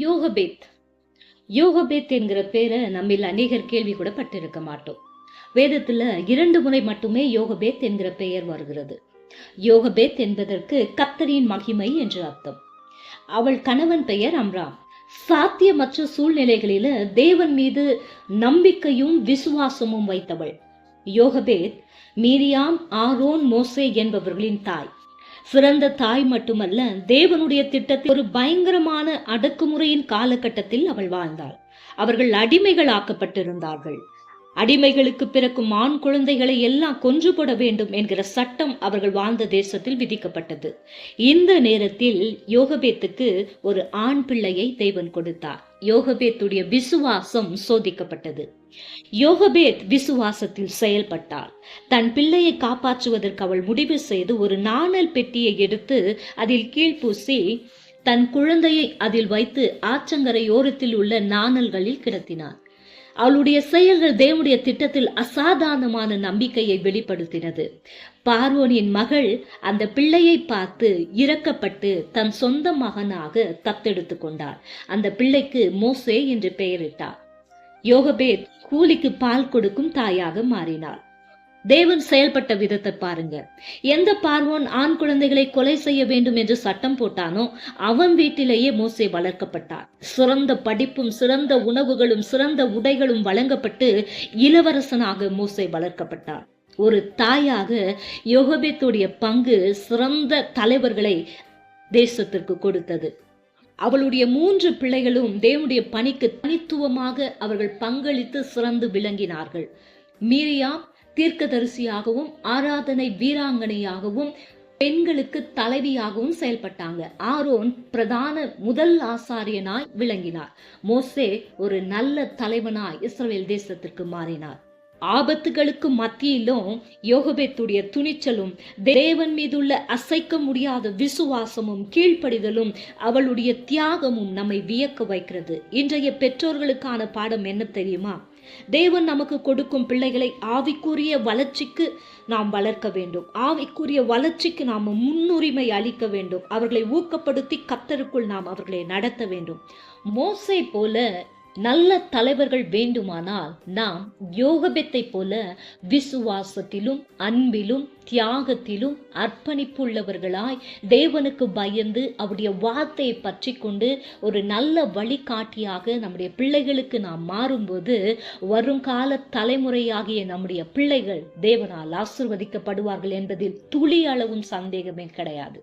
யோகபேத். யோகபேத் என்கிற பேரை நம்மில் அநேகர் கேள்வி கூட பட்டிருக்க மாட்டோம். வேதத்துல இரண்டு முறை மட்டுமே யோகபேத் என்கிற பெயர் வருகிறது. யோகபேத் என்பதற்கு கத்தரின் மகிமை என்று அர்த்தம். அவள் கணவன் பெயர் அம்ராம். சாத்தியமற்ற சூழ்நிலைகளில தேவன் மீது நம்பிக்கையும் விசுவாசமும் வைத்தவள். யோகபேத் மீரியாம் ஆரோன் மோசே என்பவர்களின் தாய். சிறந்த தாய் மட்டுமல்ல தேவனுடைய திட்டத்தில் ஒரு பயங்கரமான அடக்குமுறையின் காலகட்டத்தில் அவள் வாழ்ந்தாள். அவர்கள் அடிமைகள் ஆக்கப்பட்டிருந்தார்கள் அடிமைகளுக்கு பிறக்கும் ஆண் குழந்தைகளை எல்லாம் கொன்று போட வேண்டும் என்கிற சட்டம் அவர்கள் வாழ்ந்த தேசத்தில் விதிக்கப்பட்டது. இந்த நேரத்தில் யோகபேத்துக்கு ஒரு ஆண் பிள்ளையை தேவன் கொடுத்தார். யோகபேத்துடைய விசுவாசம் சோதிக்கப்பட்டது. யோகபேத் விசுவாசத்தில் செயல்பட்டார். தன் பிள்ளையை காப்பாற்றுவதற்கு அவள் முடிவு செய்து ஒரு நாணல் பெட்டியை எடுத்து அதில் கீழ்ப்பூசி தன் குழந்தையை அதில் வைத்து ஆச்சங்கரையோரத்தில் உள்ள நாணல்களில் கிடத்தினார். அவளுடைய செயல்கள் தேவனுடைய திட்டத்தில் அசாதாரணமான நம்பிக்கையை வெளிப்படுத்தினது. பார்வோனின் மகள் அந்த பிள்ளையை பார்த்து இறக்கப்பட்டு தன் சொந்த மகனாக தத்தெடுத்து கொண்டார் அந்த பிள்ளைக்கு மோசே என்று பெயரிட்டார். யோகபேத் கூலிக்கு பால் கொடுக்கும் தாயாக மாறினார் தேவன் செயல்பட்ட விதத்தை பாருங்க. எந்த பார்வோன் ஆண் குழந்தைகளை கொலை செய்ய வேண்டும் என்று சட்டம் போட்டானோ அவன் வீட்டிலேயே மோசே வளர்க்கப்பட்டார் சிறந்த படிப்பும் சிறந்த உணவுகளும் சிறந்த உடைகளும் வழங்கப்பட்டு இளவரசனாக மோசே வளர்க்கப்பட்டார் ஒரு தாயாக யோகபேத்துடைய பங்கு சிறந்த தலைவர்களை தேசத்திற்கு கொடுத்தது. அவளுடைய மூன்று பிள்ளைகளும் தேவனுடைய பணிக்கு தனித்துவமாக அவர்கள் பங்களித்து சிறந்து விளங்கினார்கள். மீரியாம் தீர்க்கதரிசியாகவும் ஆராதனை வீராங்கனையாகவும் பெண்களுக்கு தலைவியாகவும் செயல்பட்டாங்க. ஆரோன் பிரதான முதல் ஆசாரியனாய் விளங்கினார். மோசே ஒரு நல்ல தலைவனாய் இஸ்ரேல் தேசத்திற்கு மாறினார். ஆபத்துகளுக்கு மத்தியிலும் யோகபேத்துடைய துணிச்சலும் தேவன் மீதுள்ள அசைக்க முடியாத விசுவாசமும் கீழ்ப்படிதலும் அவளுடைய தியாகமும் நம்மை வியக்க வைக்கிறது. இன்றைய பெற்றோர்களுக்கான பாடம் என்ன தெரியுமா? தேவன் நமக்கு கொடுக்கும் பிள்ளைகளை ஆவிக்குரிய வளர்ச்சிக்கு நாம் வளர்க்க வேண்டும். ஆவிக்குரிய வளர்ச்சிக்கு நாம் முன்னுரிமை அளிக்க வேண்டும். அவர்களை ஊக்கப்படுத்தி கத்தருக்குள் நாம் அவர்களை நடத்த வேண்டும். மோசை போல நல்ல தலைவர்கள் வேண்டுமானால் நாம் யோகபெத்தை போல விசுவாசத்திலும் அன்பிலும் தியாகத்திலும் அர்ப்பணிப்புள்ளவர்களாய் தேவனுக்கு பயந்து அவருடைய வார்த்தையை பற்றி கொண்டு ஒரு நல்ல வழிகாட்டியாக நம்முடைய பிள்ளைகளுக்கு நாம் மாறும்போது வருங்கால தலைமுறையாகிய நம்முடைய பிள்ளைகள் தேவனால் ஆசிர்வதிக்கப்படுவார்கள் என்பதில் துளி அளவும் சந்தேகமே கிடையாது.